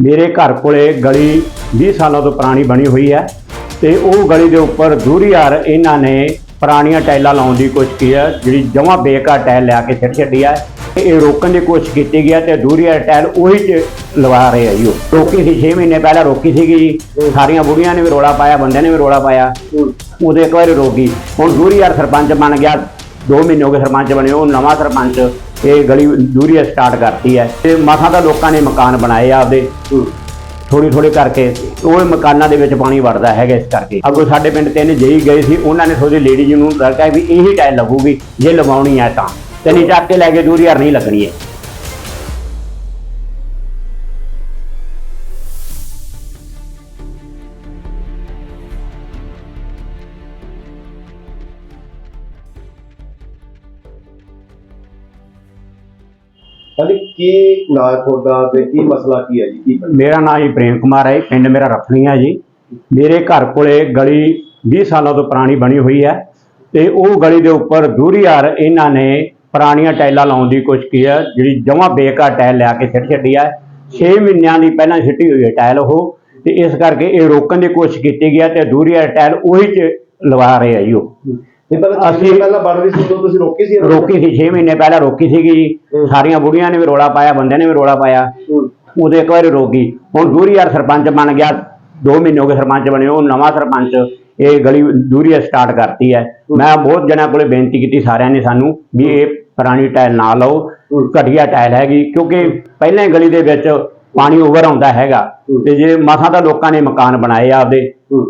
ਮੇਰੇ ਘਰ ਕੋਲੇ ਗਲੀ 20 ਸਾਲਾਂ ਤੋਂ ਪੁਰਾਣੀ ਬਣੀ ਹੋਈ ਹੈ ਤੇ ਉਹ ਗਲੀ ਦੇ ਉੱਪਰ ਦੂਰੀਆਰ ਇਹਨਾਂ ਨੇ ਪੁਰਾਣੀਆਂ ਟਾਈਲਾਂ ਲਾਉਣ ਦੀ ਕੋਸ਼ਿਸ਼ ਕੀਤੀ ਹੈ, ਜਿਹੜੀ ਜਮਾਂ ਬੇਕਾਰ ਟਾਈਲ ਲਿਆ ਕੇ ਛੱਡ ਛੱਡੀ ਹੈ। ਇਹ ਰੋਕਣ ਦੀ ਕੋਸ਼ਿਸ਼ ਕੀਤੀ ਗਿਆ ਤੇ ਦੂਰੀਆਰ ਟਾਈਲ ਉਹੀ ਚ ਲਵਾ ਰਹੇ ਆ ਜੀ ਉਹ। ਰੋਕੀ ਸੀ 6 ਮਹੀਨੇ ਪਹਿਲਾਂ ਰੋਕੀ ਸੀਗੀ ਜੀ। ਸਾਰੀਆਂ ਬੁੜੀਆਂ ਨੇ ਵੀ ਰੋਲਾ ਪਾਇਆ, ਬੰਦਿਆਂ ਨੇ ਵੀ ਰੋਲਾ ਪਾਇਆ। ਉਹਦੇ ਇੱਕ ਵਾਰੀ ਰੋਕੀ ਹੁਣ ਦੂਰੀਆਰ ਸਰਪੰਚ ਬਣ ਗਿਆ 2 ਮਹੀਨੇ ਹੋ ਗਏ ਸਰਪੰਚ ਬਣੇ, ਉਹ ਨਵਾਂ ਸਰਪੰਚ ਇਹ ਗਲੀ ਦੂਰੀਆ ਸਟਾਰਟ ਕਰਤੀ ਹੈ। ਤੇ ਮਾਥਾ ਦਾ ਲੋਕਾਂ ਨੇ ਮਕਾਨ ਬਣਾਏ ਆ, ਆਪਦੇ ਥੋੜੀ ਥੋੜੀ ਕਰਕੇ। ਉਹ ਮਕਾਨਾਂ ਦੇ ਵਿੱਚ ਪਾਣੀ ਵੜਦਾ ਹੈਗਾ ਇਸ ਕਰਕੇ। ਅੱਗੋਂ ਸਾਡੇ ਪਿੰਡ ਤਿੰਨ ਜਈ ਗਏ ਸੀ, ਉਹਨਾਂ ਨੇ ਥੋੜੀ ਲੇਡੀ ਨੂੰ ਦੱਸਿਆ ਵੀ ਇਹੀ ਟਾਈਲ ਲੱਗੂਗੀ, ਜੇ ਲਵਾਉਣੀ ਹੈ ਤਾਂ। ਤੇ ਨਹੀਂ ਚੱਕ ਕੇ ਲੈ ਕੇ ਦੂਰੀ ਯਾਰ ਨਹੀਂ ਲੱਗਣੀ ਹੈ। ਹਾਂਜੀ, ਕੀ ਨਾਂ ਤੁਹਾਡਾ ਤੇ ਕੀ ਮਸਲਾ ਕੀ ਹੈ ਜੀ? ਕੀ ਬਣਿਆ? ਮੇਰਾ ਨਾਮ ਜੀ ਪ੍ਰੇਮ ਕੁਮਾਰ ਹੈ ਪਿੰਡ ਮੇਰਾ ਰਫਲੀਆਂ ਜੀ। ਮੇਰੇ ਘਰ ਕੋਲੇ ਗਲੀ 20 ਸਾਲਾਂ ਤੋਂ ਪੁਰਾਣੀ ਬਣੀ ਹੋਈ ਹੈ ਤੇ ਉਹ ਗਲੀ ਦੇ ਉੱਪਰ ਦੂਰੀਆਰ ਇਹਨਾਂ ਨੇ ਪੁਰਾਣੀਆਂ ਟਾਈਲਾਂ ਲਾਉਣ ਦੀ ਕੋਸ਼ਿਸ਼ ਕੀਤੀ ਹੈ, ਜਿਹੜੀ ਜਮਾਂ ਬੇਕਾਰ ਟਾਈਲ ਲਿਆ ਕੇ ਛੱਡ ਛੱਡੀ ਹੈ। 6 ਮਹੀਨਿਆਂ ਦੀ ਪਹਿਲਾਂ ਛਿੱਟੀ ਹੋਈ ਹੈ ਟਾਈਲ ਉਹ ਤੇ ਇਸ ਕਰਕੇ ਇਹ ਰੋਕਣ ਦੀ ਕੋਸ਼ਿਸ਼ ਕੀਤੀ ਗਈ ਹੈ ਤੇ ਦੂਰੀਆਰ ਟਾਈਲ ਉਹੀ ਚ ਲਵਾ ਰਹੇ ਆ ਜੀ ਉਹ। ਇਹ ਪਹਿਲਾਂ ਅਸੀਂ- ਅਸੀਂ ਪਹਿਲਾਂ ਬਣ ਰਹੀ ਸੀ ਉਦੋਂ ਤੁਸੀਂ ਰੋਕੀ ਸੀ ਇਹਨਾਂ? ਰੋਕੀ ਸੀ 6 ਮਹੀਨੇ ਪਹਿਲਾਂ ਰੋਕੀ ਸੀਗੀ ਜੀ ਹੂੰ। ਸਾਰੀਆਂ ਬੁੜੀਆਂ ਨੇ ਵੀ ਰੋਲਾ ਪਾਇਆ ਬੰਦਿਆਂ ਨੇ ਵੀ ਰੋਲਾ ਪਾਇਆ ਹੂੰ। ਉਹਦੇ ਇੱਕ ਵਾਰੀ ਰੋਗੀ ਹੁਣ ਦੂਰੀ ਯਾਰ ਸਰਪੰਚ ਬਣ ਗਿਆ 2 ਮਹੀਨੇ ਹੋ ਗਏ ਸਰਪੰਚ ਬਣੇ ਉਹ ਨਵਾਂ ਸਰਪੰਚ ਇਹ ਗਲੀ ਦੂਰੀ ਸਟਾਰਟ ਕਰਤੀ ਹੈ ਮੈਂ ਬਹੁਤ ਜਣਿਆਂ ਕੋਲੇ ਬੇਨਤੀ ਕੀਤੀ ਸਾਰਿਆਂ ਨੇ ਸਾਨੂੰ ਵੀ ਇਹ ਪੁਰਾਣੀ ਟਾਇਲ ਨਾ ਲਓ ਹੂੰ। ਘਟੀਆ ਟਾਇਲ ਹੈਗੀ ਕਿਉਂਕਿ ਪਹਿਲਾਂ ਹੀ ਗਲੀ ਦੇ ਵਿੱਚ ਪਾਣੀ ਓਵਰ ਆਉਂਦਾ ਹੈਗਾ ਹੂੰ। ਤੇ ਜੇ ਮਸਾਂ ਤਾਂ ਲੋਕਾਂ ਨੇ ਮਕਾਨ ਬਣਾਏ ਆ ਆਪਦੇ ਹੂੰ।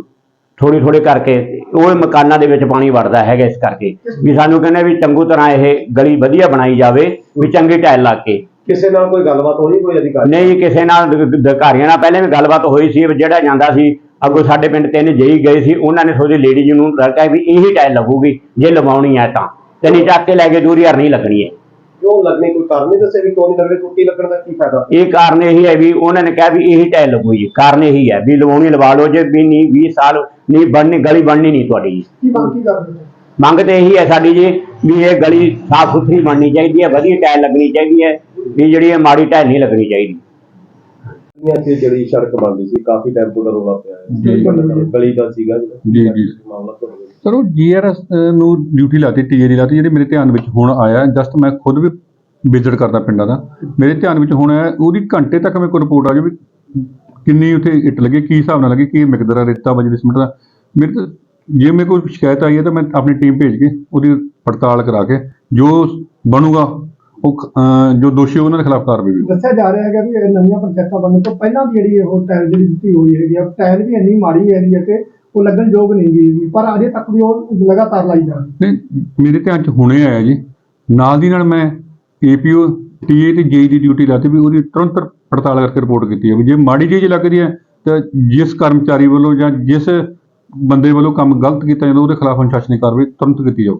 ਥੋੜੀ ਥੋੜੀ ਕਰਕੇ ਉਹ ਮਕਾਨਾਂ ਦੇ ਵਿੱਚ ਪਾਣੀ ਵੜਦਾ ਹੈਗਾ ਇਸ ਕਰਕੇ। ਵੀ ਸਾਨੂੰ ਕਹਿੰਦੇ ਵੀ ਚੰਗੂ ਤਰ੍ਹਾਂ ਇਹ ਗਲੀ ਵਧੀਆ ਬਣਾਈ ਜਾਵੇ ਵੀ ਚੰਗੀ ਟਾਇਲ ਲਾ ਕੇ। ਕਿਸੇ ਨਾਲ ਕੋਈ ਗੱਲਬਾਤ ਹੋਈ ਕੋਈ ਅਧਿਕਾਰੀ? ਨਹੀਂ ਕਿਸੇ ਨਾਲ ਅਧਿਕਾਰੀਆਂ ਨਾਲ ਪਹਿਲੇ ਵੀ ਗੱਲਬਾਤ ਹੋਈ ਸੀ ਜਿਹੜਾ ਜਾਂਦਾ ਸੀ ਅੱਗੋਂ ਸਾਡੇ ਪਿੰਡ ਤਿੰਨ ਜਈ ਗਏ ਸੀ ਉਹਨਾਂ ਨੇ ਥੋੜੀ ਲੇਡੀ ਜੀ ਨੂੰ ਦੱਸਿਆ ਵੀ ਇਹੀ ਟਾਇਲ ਲੱਗੂਗੀ ਜੇ ਲਵਾਉਣੀ ਹੈ ਤਾਂ। ਤੇ ਨਹੀਂ ਚੱਕ ਕੇ ਲੈ ਕੇ ਦੂਰੀ ਯਾਰ ਨਹੀਂ ਲੱਗਣੀ ਹੈ ਕਿਉਂ ਲੱਗਣੀ? ਕੋਈ ਕਾਰਨ ਨਹੀਂ ਦੱਸੇ ਵੀ ਕਿਉਂ ਨਹੀਂ ਲੱਗਣੀ ਟੁੱਟੀ ਲੱਗਣ ਦਾ ਕੀ ਫਾਇਦਾ? ਇਹ ਕਾਰਨ ਇਹੀ ਹੈ ਵੀ ਉਹਨਾਂ ਨੇ ਕਿਹਾ ਵੀ ਇਹੀ ਟਾਇਲ ਲੱਗੂ ਜੀ। ਕਾਰਨ ਇਹੀ ਹੈ ਵੀ ਲਵਾਉਣੀ ਲਵਾ ਲਓ ਜੇ ਵੀ ਨਹੀਂ 20 ਸਾਲ ਨਹੀਂ ਬਣਨੀ ਗਲੀ ਬਣਨੀ ਨਹੀਂ ਤੁਹਾਡੀ ਜੀ। ਕੀ ਮੰਗ ਕੀ ਕਰਦੇ ਹੋ? ਮੰਗ ਤੇ ਇਹੀ ਹੈ ਸਾਡੀ ਜੀ ਵੀ ਇਹ ਗਲੀ ਸਾਫ਼ ਸੁਥਰੀ ਬਣਨੀ ਚਾਹੀਦੀ ਹੈ ਵਧੀਆ ਟਾਇਲ ਲੱਗਣੀ ਚਾਹੀਦੀ ਹੈ ਵੀ ਜਿਹੜੀ ਇਹ ਮਾੜੀ ਟਾਇਲ ਨਹੀਂ ਲੱਗਣੀ ਚਾਹੀਦੀ। ਦੁਨੀਆ 'ਚ ਜਿਹੜੀ ਸੜਕ ਬਣਦੀ ਸੀ ਕਾਫੀ ਟਾਈਮ ਤੋਂ ਦਾ ਰੋਲਾ ਪਿਆ ਹੈ। ਜੀ। ਗਲੀ ਦਾ ਸੀਗਾ ਜਿਹੜਾ ਜੀ, ਜੀ। ਮਾਮਲਾ ਤੁਹਾਡਾ ਸਰ ਉਹ ਜੀਆਰਐਸ ਨੂੰ ਡਿਊਟੀ ਲਾਤੀ ਟੀਏਰੀ ਲਾਤੀ ਜਿਹੜੀ ਮੇਰੇ ਧਿਆਨ ਵਿੱਚ ਹੁਣ ਆਇਆ ਜਸਟ ਮੈਂ ਖੁਦ ਵੀ ਵਿਜ਼ਿਟ ਕਰਦਾ ਪਿੰਡਾਂ ਦਾ। ਮੇਰੇ ਧਿਆਨ ਵਿੱਚ ਹੁਣ ਆਇਆ ਉਹਦੀ ਘੰਟੇ ਤੱਕ ਮੇਰੇ ਕੋਲ ਰਿਪੋਰਟ ਆ ਜਾਵੇ ਕਿੰਨੀ ਉੱਥੇ ਇੱਟ ਲੱਗੀ ਕੀ ਹਿਸਾਬ ਨਾਲ ਲੱਗੀ ਕੀ ਮਿਕਦਾਰ ਆ ਰੇਤਾ ਬਜਰੀ ਸਿਮਟ ਦਾ। ਮੇਰੇ ਤੋਂ ਜੇ ਮੇਰੇ ਕੋਲ ਸ਼ਿਕਾਇਤ ਆਈ ਹੈ ਤਾਂ ਮੈਂ ਆਪਣੀ ਟੀਮ ਭੇਜ ਕੇ ਉਹਦੀ ਪੜਤਾਲ ਕਰਾ ਕੇ ਜੋ ਬਣੂਗਾ ਉਹ ਖ- ਅਹ ਜੋ ਦੋਸ਼ੀ ਹੋਊ ਉਹਨਾਂ ਦੇ ਖਿਲਾਫ ਕਾਰਵਾਈ ਹੋਊਗੀ। ਦੱਸਿਆ ਜਾ ਰਿਹਾ ਹੈਗਾ ਵੀ ਇਹ ਨਵੀਆਂ ਪੰਚਾਇਤਾਂ ਬਣਨ ਤੋਂ ਪਹਿਲਾਂ ਦੀ ਜਿਹੜੀ ਉਹ ਟਾਇਲ ਜਿਹੜੀ ਦਿੱਤੀ ਹੋਈ ਹੈਗੀ ਆ ਟਾਇਲ ਵੀ ਇੰਨੀ ਮਾੜੀ ਹੈਗੀ ਹੈ ਕਿ ਉਹ ਲੱਗਣ ਯੋਗ ਨਹੀਂ ਗਈ ਪਰ ਅਜੇ ਤੱਕ ਵੀ ਉਹ ਲਗਾਤਾਰ ਲਾਈ ਜਾ ਰਹੀ ਨਹੀਂ ਮੇਰੇ ਧਿਆਨ ਚ ਹੁਣੇ ਆਇਆ ਜੀ। ਨਾਲ ਦੀ ਨਾਲ ਮੈਂ ਏਪੀਓ ਟੀਏ ਤੇ ਜੇਈ ਦੀ ਡਿਊਟੀ ਲਾਤੀ ਵੀ ਉਹਦੀ ਤੁਰੰਤ ਪੜਤਾਲ ਕਰਕੇ ਰਿਪੋਰਟ ਕੀਤੀ ਹੈ ਵੀ ਜੇ ਮਾੜੀ ਚੀਜ਼ ਲੱਗਦੀ ਹੈ ਤਾਂ ਜਿਸ ਕਰਮਚਾਰੀ ਵੱਲੋਂ ਜਾਂ ਜਿਸ ਬੰਦੇ ਵੱਲੋਂ ਕੰਮ ਗਲਤ ਕੀਤਾ ਜਾਂਦਾ ਉਹਦੇ ਖਿਲਾਫ ਅਨੁਸ਼ਾਸਨੀ ਕਾਰਵਾਈ ਤੁਰੰਤ ਕੀਤੀ ਜਾਊ